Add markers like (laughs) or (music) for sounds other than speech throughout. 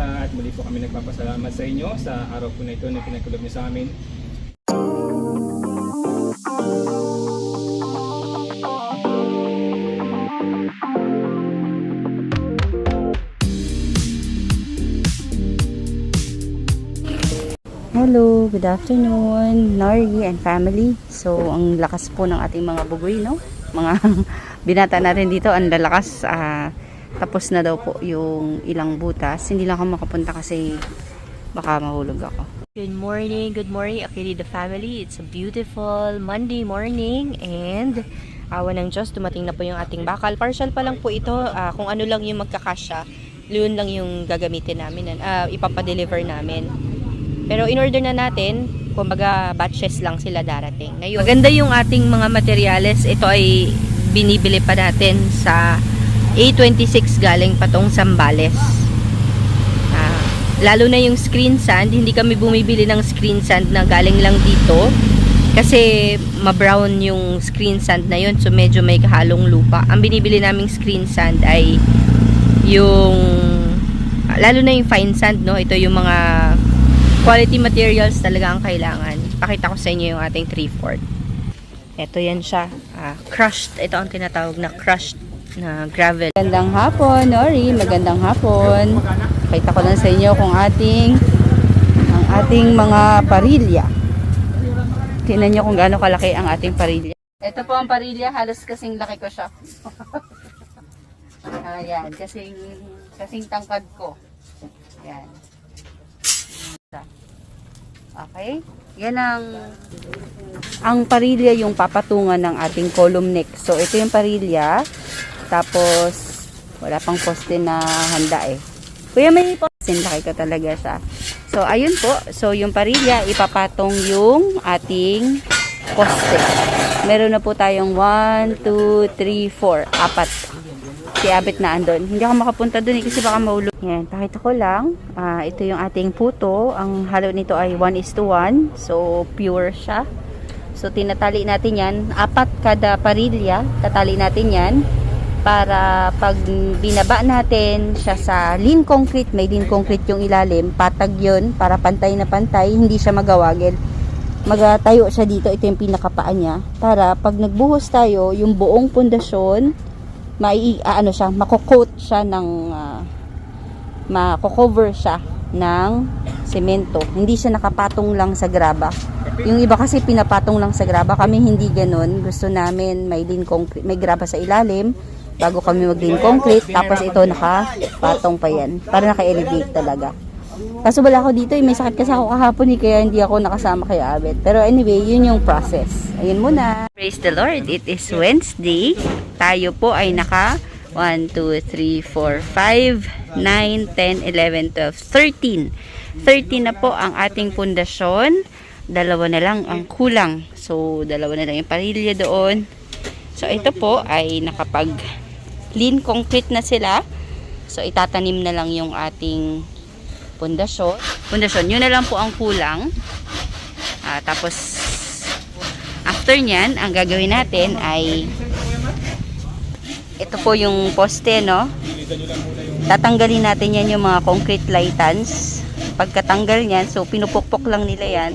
At muli po kami nagpapasalamat sa inyo sa araw po na ito na pinagkulob niyo sa amin. Hello, good afternoon, Nori and family. So, ang lakas po ng ating mga bugoy, no? Mga (laughs) binata natin dito, ang lalakas. ah, tapos na daw po yung ilang butas. Hindi lang ako makapunta kasi baka mahulog ako. Good morning, good morning, Akirida family. It's a beautiful Monday morning and awa ng Diyos, dumating na po yung ating bakal. Partial pa lang po ito, ah, kung ano lang yung magkakasya, yun lang yung gagamitin namin, uh, ipapadeliver namin. Pero in order na natin, kumbaga batches lang sila darating. Ngayon, maganda yung ating mga materyales. Ito ay binibili pa natin sa A26 galing patong Sambales. Ah, lalo na yung screen sand, hindi kami bumibili ng screen sand na galing lang dito. Kasi ma-brown yung screen sand na yun, so medyo may kahalong lupa. Ang binibili naming screen sand ay yung lalo na yung fine sand, no? Ito yung mga quality materials talaga ang kailangan. Pakita ko sa inyo yung ating 3-4. Ito yan siya. Ah, crushed. Ito ang tinatawag na crushed na gravel. Magandang hapon, Nori. Magandang hapon. Pakita ko lang sa inyo kung ating ang ating mga parilya. Tingnan nyo kung gaano kalaki ang ating parilya. Ito po ang parilya, halos kasing laki ko siya. (laughs) Ayan, kasing, kasing tangkad ko. Ayan. Okay? Yan ang ang parilya yung papatungan ng ating column neck. So, ito yung parilya. Tapos, wala pang poste na handa eh. Kuya, may poste. Laki ko talaga siya. So, ayun po. So, yung parilya, ipapatong yung ating poste. Meron na po tayong 1, 2, 3, 4. Apat. Si Abet na andon. Hindi ako makapunta dun eh, kasi baka maulog. Yan, pakita ko lang. Ah, ito yung ating puto. Ang halo nito ay 1 is to 1. So, pure siya. So, tinatali natin yan. Apat kada parilya. Tatali natin yan. Para pag binaba natin siya sa lean concrete, may lean concrete yung ilalim, patag yun para pantay na pantay, hindi siya magawagil. Magatayo siya dito, ito yung pinakapaan niya. Para pag nagbuhos tayo, yung buong pundasyon, mai ano siya, mako-coat siya ng uh, mako-cover siya ng semento. Hindi siya nakapatong lang sa graba. Yung iba kasi pinapatong lang sa graba. Kami hindi ganun. Gusto namin may lean concrete, may graba sa ilalim bago kami mag-lean concrete. Tapos ito nakapatong pa yan. Para naka-elevate talaga. Kaso wala ako dito, eh. may sakit kasi ako kahapon eh, kaya hindi ako nakasama kay Abet. Pero anyway, yun yung process. Ayun muna. Praise the Lord, it is Wednesday. Tayo po ay naka 1, 2, 3, 4, 5, 9, 10, 11, 12, 13. 13 na po ang ating pundasyon. Dalawa na lang ang kulang. So, dalawa na lang yung parilya doon. So, ito po ay nakapag lean concrete na sila. So, itatanim na lang yung ating pundasyon. Pundasyon, yun na lang po ang kulang. Ah, tapos, after nyan, ang gagawin natin ay ito po yung poste, no? Tatanggalin natin yan yung mga concrete lightans. Pagkatanggal niyan, so pinupukpok lang nila yan.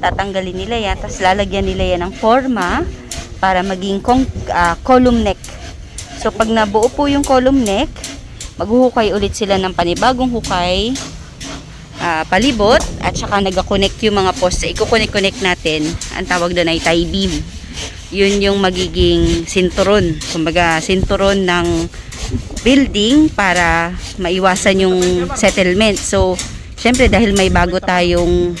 Tatanggalin nila yan, tapos lalagyan nila yan ng forma para maging ah, column neck. So pag nabuo po yung column neck, maghuhukay ulit sila ng panibagong hukay, ah, palibot, at saka nag-connect yung mga poste. Iko-connect-connect natin. Ang tawag doon ay tie beam. Yun yung magiging sinturon. Kumbaga, sinturon ng building para maiwasan yung settlement. So, syempre dahil may bago tayong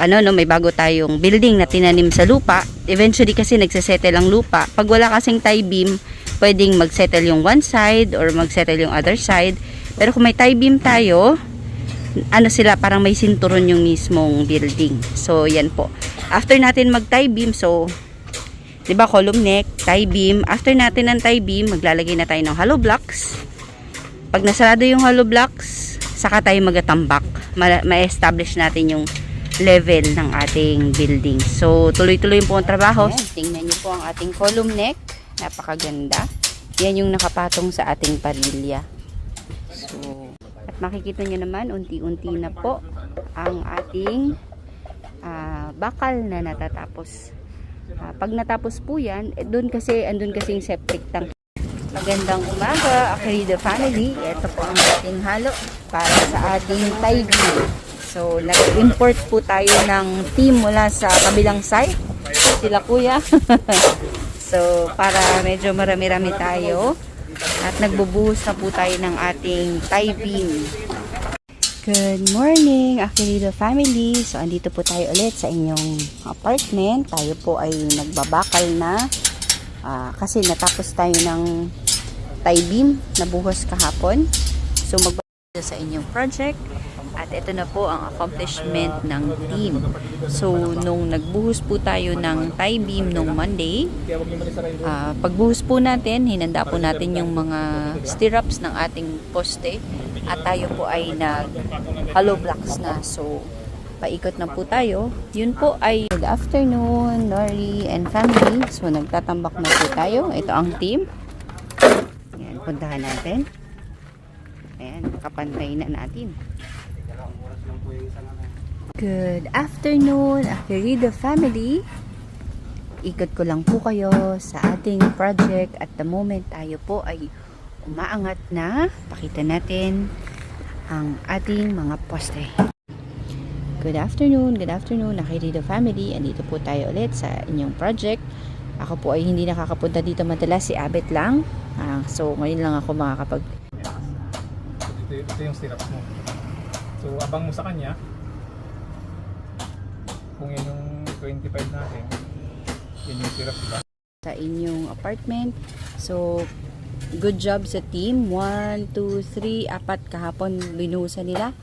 ano no, may bago tayong building na tinanim sa lupa, eventually kasi nagsesettle ang lupa. Pag wala kasing tie beam, pwedeng magsettle yung one side or magsettle yung other side. Pero kung may tie beam tayo, ano sila, parang may sinturon yung mismong building. So, yan po. After natin mag tie beam, so, di ba column neck, tie beam. After natin ng tie beam, maglalagay na tayo ng hollow blocks. Pag nasarado yung hollow blocks, saka tayo magatambak. Ma- Ma-establish natin yung level ng ating building. So, tuloy-tuloy po ang trabaho. tingnan niyo po ang ating column neck. Napakaganda. Yan yung nakapatong sa ating parilya. So, at makikita nyo naman, unti-unti na po ang ating ah, bakal na natatapos. Ah, pag natapos po yan, eh, doon kasi, andun kasi yung septic tank. Magandang umaga, Akirida family. Ito po ang ating halo para sa ating Taibi. So, nag-import po tayo ng team mula sa kabilang site. Sila kuya. (laughs) so, para medyo marami-rami tayo. At nagbubuhos na po tayo ng ating Thai bean. Good morning, Akirida family. So, andito po tayo ulit sa inyong apartment. Tayo po ay nagbabakal na Ah, kasi natapos tayo ng tie beam na buhos kahapon. So magbabasa sa inyong project at ito na po ang accomplishment ng team. So nung nagbuhos po tayo ng tie beam nung Monday, ah, pagbuhos po natin, hinanda po natin yung mga stirrups ng ating poste at tayo po ay nag hollow blocks na. So paikot na po tayo. Yun po ay good afternoon, Nori and family. So, nagtatambak na po tayo. Ito ang team. Ayan, puntahan natin. Ayan, kapantay na natin. Good afternoon, Akirida family. Ikot ko lang po kayo sa ating project. At the moment, tayo po ay umaangat na. Pakita natin ang ating mga poste. Good afternoon, good afternoon, Nakirida family. Andito po tayo ulit sa inyong project. Ako po ay hindi nakakapunta dito madalas, si Abet lang. Ah, so, ngayon lang ako makakapag... Ito, ito yung stirrups mo. So, abang mo sa kanya. Kung yan yung 25 natin, yan yung stirrups, diba? sa inyong apartment. So, good job sa team. 1, 2, 3, apat kahapon binuhusan nila.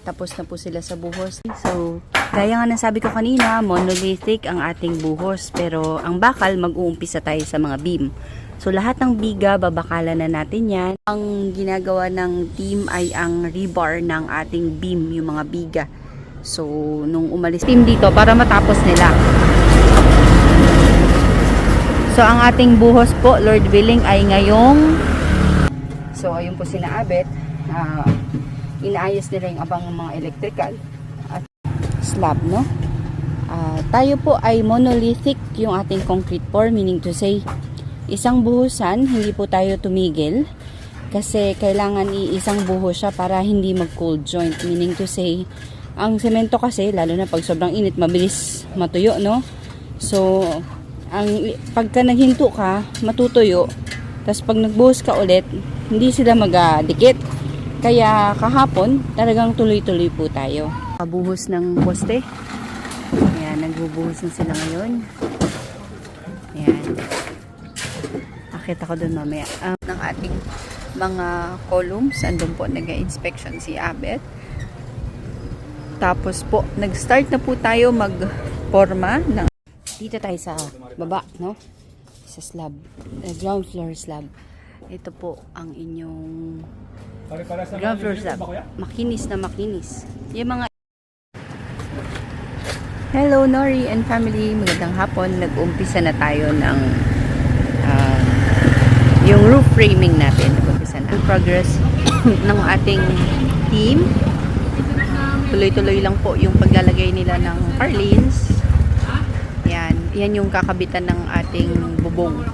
Tapos na po sila sa buhos. So, kaya nga nasabi ko kanina, monolithic ang ating buhos. Pero ang bakal, mag-uumpisa tayo sa mga beam. So, lahat ng biga, babakalan na natin yan. Ang ginagawa ng team ay ang rebar ng ating beam, yung mga biga. So, nung umalis team dito, para matapos nila. So, ang ating buhos po, Lord willing, ay ngayong So, ayun po sina Abet. ah, inaayos nila yung abang ng mga electrical slab, no? Ah, tayo po ay monolithic yung ating concrete pour, meaning to say, isang buhusan, hindi po tayo tumigil kasi kailangan iisang buhos siya para hindi mag-cold joint, meaning to say, ang semento kasi, lalo na pag sobrang init, mabilis matuyo, no? So, ang pagka naghinto ka, matutuyo. Tapos pag nagbuhos ka ulit, hindi sila magadikit. Kaya kahapon, talagang tuloy-tuloy po tayo. Pabuhos ng poste. Ayan, nagbubuhos na sila ngayon. Ayan. Akit ako dun mamaya. Um, ng ating mga columns, andun po nag-inspection si Abet. Tapos po, nag-start na po tayo mag-forma ng dito tayo sa baba, no? Sa slab. Uh, ground floor slab. Ito po ang inyong sa ground floor slab. Makinis na makinis. Yung mga Hello Nori and family, magandang hapon. Nag-umpisa na tayo ng ah, yung roof framing natin. Nag-umpisa na. In progress (coughs) ng ating team. Tuloy-tuloy lang po yung paglalagay nila ng parlins. Yan, yan yung kakabitan ng ating bubong.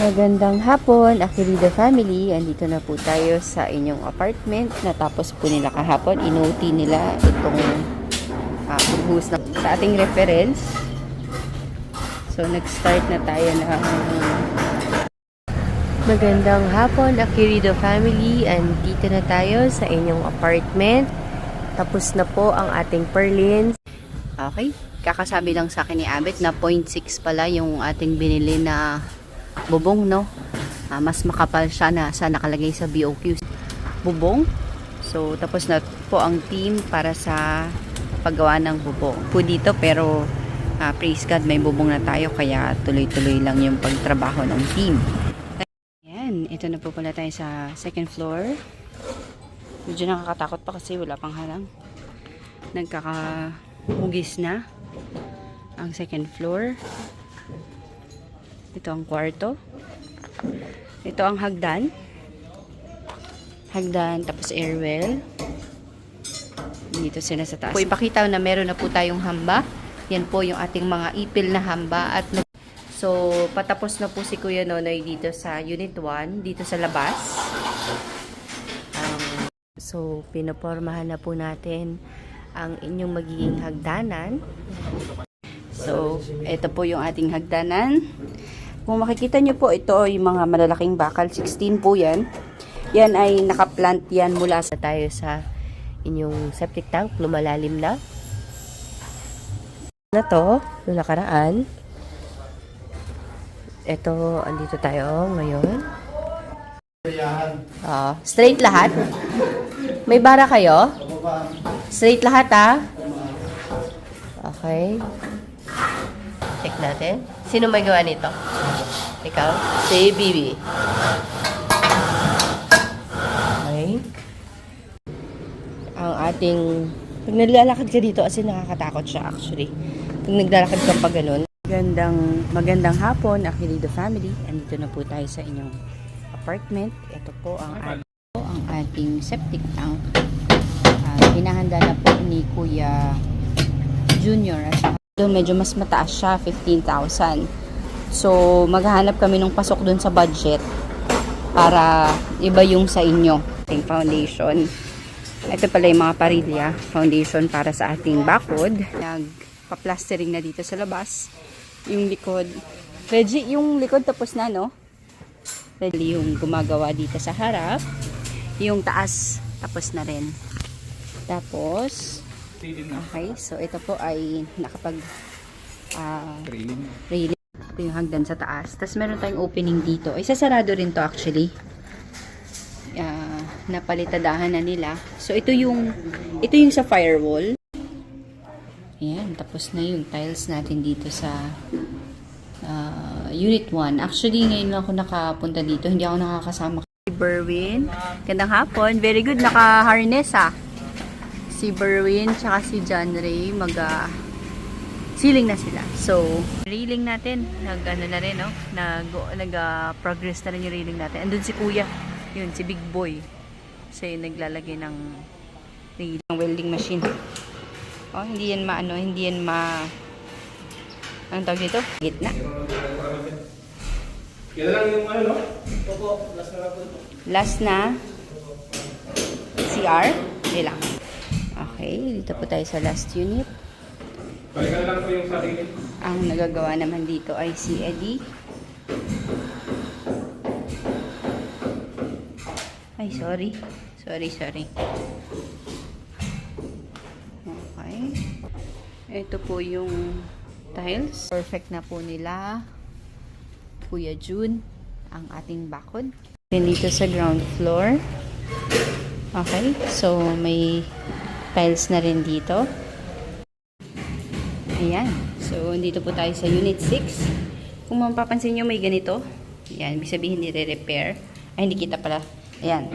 Magandang hapon, Akirida family. Andito na po tayo sa inyong apartment. Natapos po nila kahapon. Inoti nila itong uh, buhos na sa ating reference. So, nag-start na tayo ng Magandang hapon, Akirido family. Andito na tayo sa inyong apartment. Tapos na po ang ating perlins. Okay. Kakasabi lang sa akin ni Abet na 0.6 pala yung ating binili na bubong, no? Ah, mas makapal siya na sa nakalagay sa BOQ. Bubong. So, tapos na po ang team para sa paggawa ng bubong. Po dito, pero ah, praise God, may bubong na tayo kaya tuloy-tuloy lang yung pagtrabaho ng team. Ayan, ito na po pala tayo sa second floor. Medyo nakakatakot pa kasi wala pang halang. Nagkakahugis na ang second floor. Ito ang kwarto. Ito ang hagdan. hagdan, tapos airwell. Dito sila sa taas. Po, ipakita na meron na po tayong hamba. Yan po yung ating mga ipil na hamba. At so, patapos na po si Kuya Nonoy dito sa Unit 1, dito sa labas. Um, so, pinopormahan na po natin ang inyong magiging hagdanan. So, ito po yung ating hagdanan. Kung makikita nyo po, ito ay mga malalaking bakal. 16 po yan. Yan ay nakaplant yan mula. Sa tayo sa inyong septic tank, lumalalim na. Na to, nung nakaraan. Ito, andito tayo ngayon. Ah, straight lahat? May bara kayo? Straight lahat ah? Okay. Check natin. Sino may gawa nito? Ikaw? Si Bibi. Okay. Ang ating... Pag naglalakad ka dito, kasi nakakatakot siya actually. Pag naglalakad ka pa ganun, Magandang, magandang hapon, Akilido family. Andito na po tayo sa inyong apartment. Ito po ang ating, ang ating septic tank. Uh, hinahanda na po ni Kuya Junior. At medyo mas mataas siya, 15,000. So, maghahanap kami ng pasok doon sa budget para iba yung sa inyo. Ating foundation. Ito pala yung mga parilya, foundation para sa ating bakod. Nagpa-plastering na dito sa labas. Yung likod. Reggie, yung likod tapos na, no? Reggie, yung gumagawa dito sa harap. Yung taas, tapos na rin. Tapos, okay, so ito po ay nakapag Railing. railing. Ito yung hagdan sa taas. Tapos meron tayong opening dito. Ay, sasarado rin to actually. Ah, napalitadahan na nila. So, ito yung, ito yung sa firewall. Ayan, tapos na yung tiles natin dito sa ah, Unit 1. Actually, ngayon lang ako nakapunta dito. Hindi ako nakakasama. Si Berwin. Gandang hapon. Very good. Naka-harness ah. Si Berwin tsaka si John Ray mag ah, ceiling na sila. So, railing natin, nag ano na rin, no? Nag, nag ah, progress na rin yung railing natin. Andun si Kuya, yun, si Big Boy. Siya yung naglalagay ng ng welding machine. Oh, hindi yan maano, hindi yan ma... Anong tawag dito? Gitna. Yan lang yung ano, no? Last na, CR. Hindi lang. Okay, dito po tayo sa last unit. Balikan lang po yung sarili. Ang nagagawa naman dito ay si Eddie. Sorry. Sorry, sorry. Okay. Ito po yung tiles. Perfect na po nila. Kuya June, ang ating bakod. Dito sa ground floor. Okay. So, may tiles na rin dito. Ayan. So, dito po tayo sa Unit 6. Kung mapapansin nyo, may ganito. Ayan. Ibig sabihin, nire-repair. Ay, hindi kita pala. Ayan.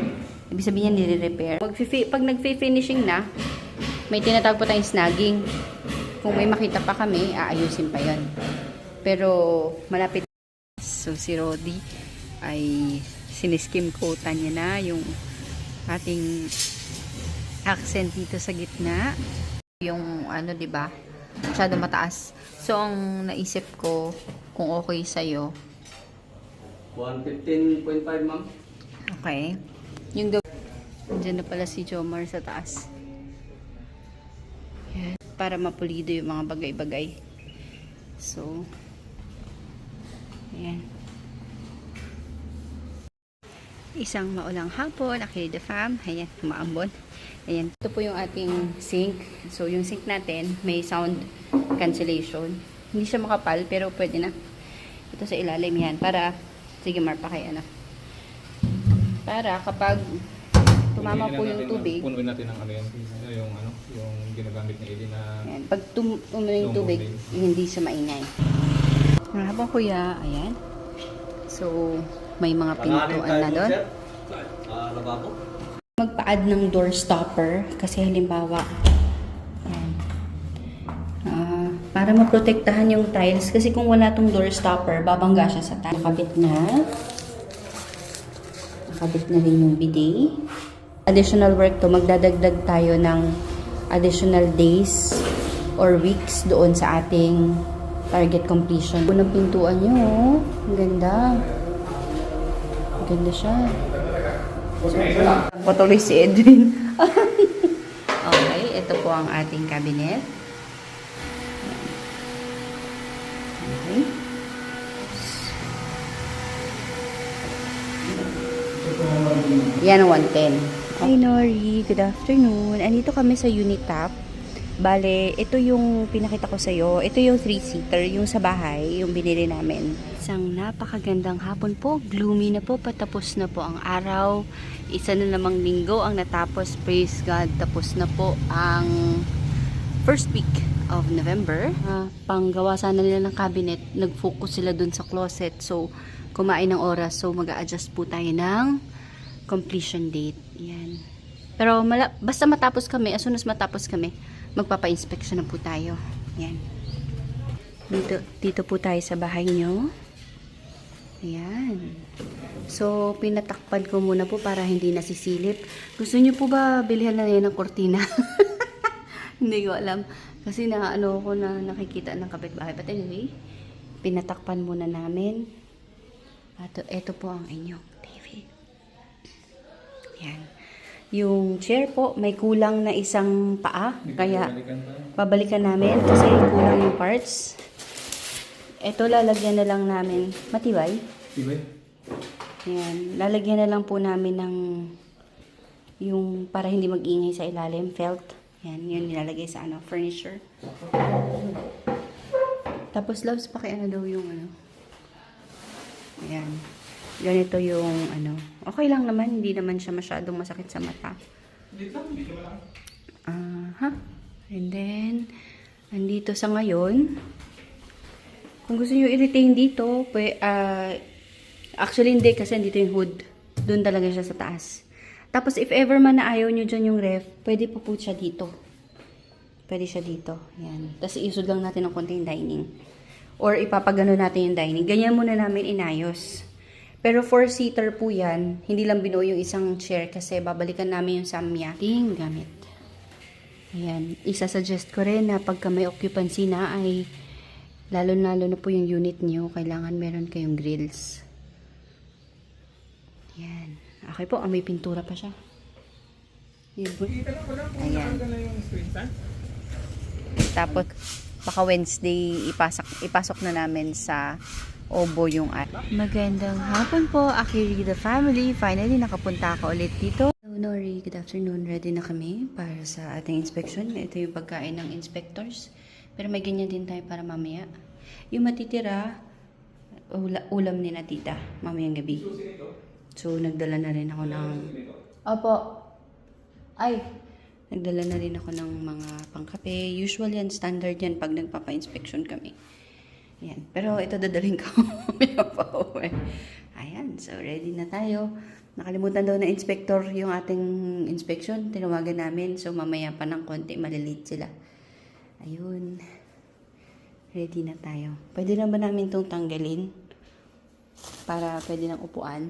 Ibig sabihin, nire-repair. Pag, nag-finishing na, may tinatawag po tayong snagging. Kung may makita pa kami, aayusin pa yon. Pero, malapit. So, si Rodi ay siniskim coatan niya na yung ating accent dito sa gitna. Yung ano, 'di ba? Masyado mataas. So ang naisip ko kung okay sa 115.5 ma'am. Okay. Yung daw Diyan na pala si Jomar sa taas. Yan. Para mapulido yung mga bagay-bagay. So, ayan. Isang maulang hapon, Akili the Fam. Ayan, umaambon. Ayan, ito po yung ating sink. So, yung sink natin, may sound cancellation. Hindi siya makapal, pero pwede na. Ito sa ilalim yan. Para, sige Mar, pa kay ano. Para kapag tumama po yung tubig, Punuin natin ng ano yan. Yung ano, yung ginagamit ni Eddie na Ayan. Pag tum tumulo yung tubig, hindi siya maingay. Habang kuya, ayan. So, may mga pintuan na doon. Ah, lababo. Magpa-add ng door stopper kasi halimbawa, ayan, ah, para maprotektahan yung tiles kasi kung wala tong door stopper, babangga siya sa tiles. Nakabit na. Nakabit na rin yung bidet. additional work to, magdadagdag tayo ng additional days or weeks doon sa ating target completion. Unang pintuan nyo. Ang ganda. Ang ganda siya. Patuloy si Edwin. (laughs) okay, ito po ang ating cabinet. Yan ang 110. Hi Nori, good afternoon. Andito kami sa Unitap. Bale, ito yung pinakita ko sa'yo. Ito yung 3-seater, yung sa bahay, yung binili namin. Isang napakagandang hapon po. Gloomy na po, patapos na po ang araw. Isa na namang linggo ang natapos. Praise God, tapos na po ang first week of November. Ah, panggawa sana nila ng cabinet, nag-focus sila dun sa closet. So, kumain ng oras. So, mag adjust po tayo ng completion date. Yan. Pero mala- basta matapos kami, as soon as matapos kami, magpapa-inspection na po tayo. Yan. Dito, dito po tayo sa bahay nyo. Ayan. So, pinatakpan ko muna po para hindi nasisilip. Gusto nyo po ba bilhin na yan ng kortina? (laughs) hindi ko alam. Kasi na ano ko na nakikita ng kapitbahay. But anyway, pinatakpan muna namin. At ito po ang inyong. Yan. Yung chair po, may kulang na isang paa. Kaya, babalikan namin kasi kulang yung parts. Ito lalagyan na lang namin, matibay. Diba? Yan, lalagyan na lang po namin ng yung para hindi mag-ingay sa ilalim, felt. Yan, yun nilalagay sa ano, furniture. Tapos loves pa ano daw yung ano. Ayan. Ganito yung ano. Okay lang naman, hindi naman siya masyadong masakit sa mata. Aha. And then, andito sa ngayon, kung gusto nyo i-retain dito, pwe, ah, actually hindi kasi andito yung hood. Doon talaga siya sa taas. Tapos if ever man na ayaw nyo dyan yung ref, pwede po po siya dito. Pwede siya dito. Yan. Tapos iusod lang natin ng konti yung dining. Or ipapagano natin yung dining. Ganyan muna namin inayos. Pero four-seater po yan. Hindi lang binuo yung isang chair kasi babalikan namin yung Samya. Ting gamit. Ayan. Isa-suggest ko rin na pagka may occupancy na ay lalo-lalo na po yung unit nyo, kailangan meron kayong grills. Ayan. Okay po, ah, may pintura pa siya. Ayan. Tapos, baka Wednesday, ipasok, ipasok na namin sa Obo yung at. Magandang hapon po, Akiri the family. Finally, nakapunta ka ulit dito. Hello Nori, good afternoon. Ready na kami para sa ating inspection. Ito yung pagkain ng inspectors. Pero may ganyan din tayo para mamaya. Yung matitira, ula- ulam ni na tita mamayang gabi. So, nagdala na rin ako ng... Opo. Ay, nagdala na rin ako ng mga pangkape. Usual yan, standard yan pag nagpapa-inspection kami. Yan. Pero ito dadalhin ko. (laughs) Ayan. So, ready na tayo. Nakalimutan daw na inspector yung ating inspection. Tinawagan namin. So, mamaya pa ng konti. Malilate sila. Ayun. Ready na tayo. Pwede na ba namin itong tanggalin? Para pwede ng upuan.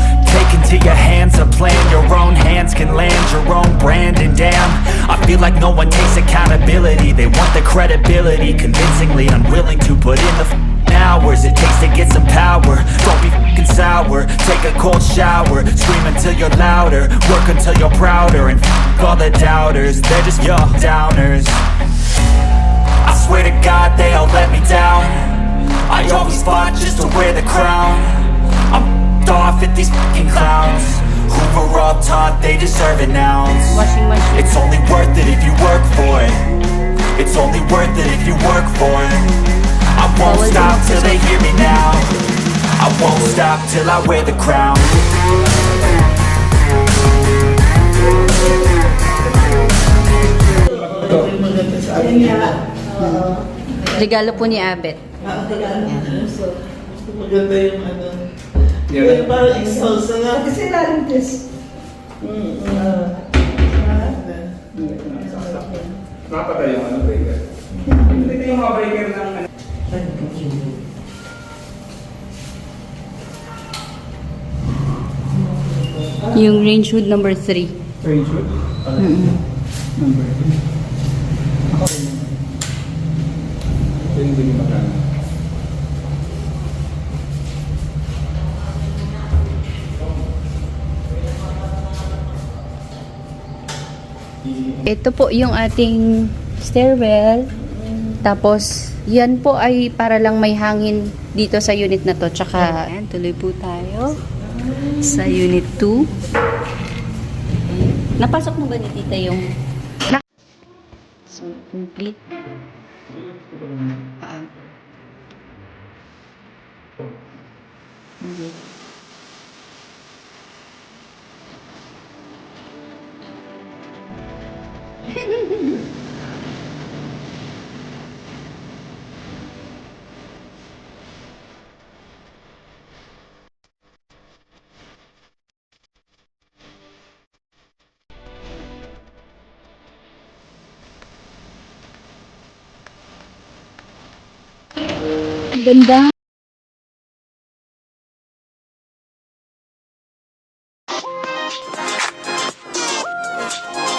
Into your hands a plan. Your own hands can land your own brand. And damn, I feel like no one takes accountability. They want the credibility Convincingly unwilling to put in the hours. It takes to get some power. Don't be f***ing sour. Take a cold shower. Scream until you're louder. Work until you're prouder. And f*** all the doubters. They're just your downers. I swear to God they all let me down. I always fought just to wear the crown. I'm off at these fucking clowns. Who were all taught they deserve an ounce It's only worth it if you work for it. It's only worth it if you work for it. I won't stop till they hear me now. I won't stop till I wear the crown. Regalo po ni Abet. Ah, kailangan mo. So, maganda yung ano. Yeah. Yung parang exhaust na. Kasi lalim this. Mm, mm. Napatay yung ano, breaker. Ito yung mga breaker ng ano. Yung range hood number 3. Range hood? Number 3. Ito po yung ating stairwell. Tapos, yan po ay para lang may hangin dito sa unit na to. Tsaka, ayan, tuloy po tayo sa unit 2. Napasok mo ba ni tita yung... So, complete. Ah. Ganda.